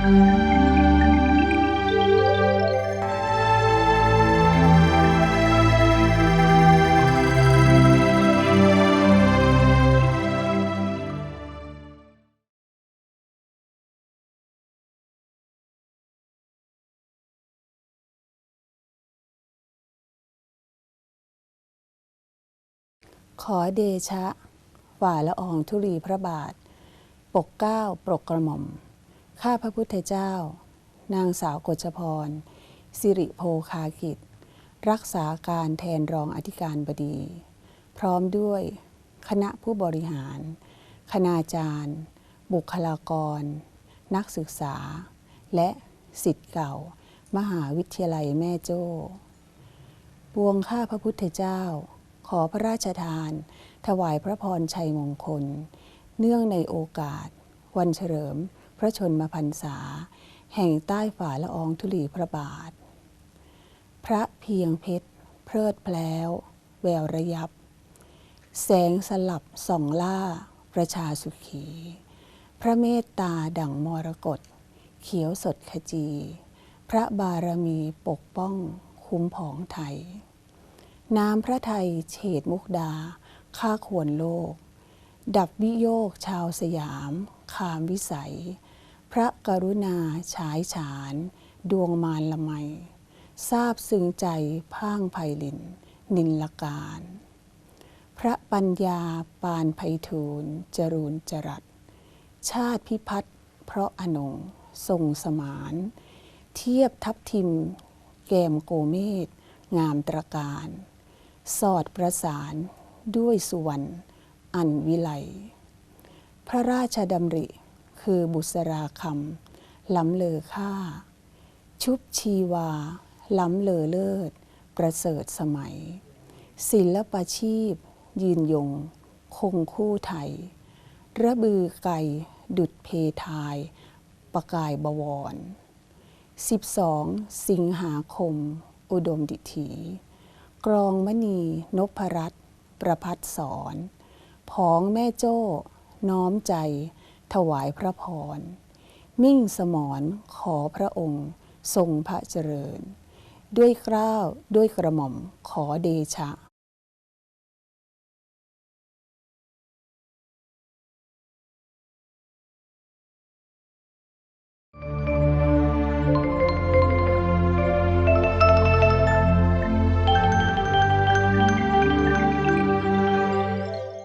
ขอเดชะ ฝ่าละอองธุลีพระบาท ปกเก้าปกกระหม่อม ข้าพระพุทธเจ้า นางสาวกฎชพร สิริโพคากิจ รักษาการแทนรองอธิการบดี พร้อมด้วยคณะผู้บริหาร คณาจารย์ บุคลากร นักศึกษา และสิทธิ์เก่า มหาวิทยาลัยแม่โจ้ปวงข้าพระพุทธเจ้า ขอพระราชทาน ถวายพระพรชัยมงคล เนื่องในโอกาส วันเฉลิม พระชนมพรรษา แห่งใต้ฝ่าละอองธุลีพระบาท พระเพียงเพชร เพลิดเพล้ว แววระยับ แสงสลับส่องล่า ประชาสุขี พระเมตตาดั่งมรกตเขียวสดขจี พระบารมีปกป้องคุ้มผองไทย น้ำพระไทยเฉดมุกดาข้าควรโลก ดับวิโยกชาวสยาม คามวิสัย พระกรุณาฉายฉาน ดวงมารละไมทราบซึ้งใจพ่างไพลิน นินลการ พระปัญญาปานไพฑูรย์จรูนจรัส ชาติพิพัฒน์เพราะอนงทรงสมาน เทียบทับทิม แกมโกเมศงามตรการ สอดประสานด้วยสุวรรณอันวิไล พระราชดำริ คือบุษราคำล้ำเลอค่า ชุบชีวา ล้ำเลอเลิศ ประเสริฐสมัย ศิลปชีพ ยืนยง คงคู่ไทย ระบือไก่ ดุดเพทาย ประกายบวร 12 สิงหาคม อุดมดิถีกรองมณีนพรัตน์ประพัดสอนผองแม่โจ้ น้อมใจ ถวายพระพร มิ่งสมรขอพระองค์ ทรงพระเจริญ ด้วยเกล้าวด้วยกระหม่อมขอเดชะ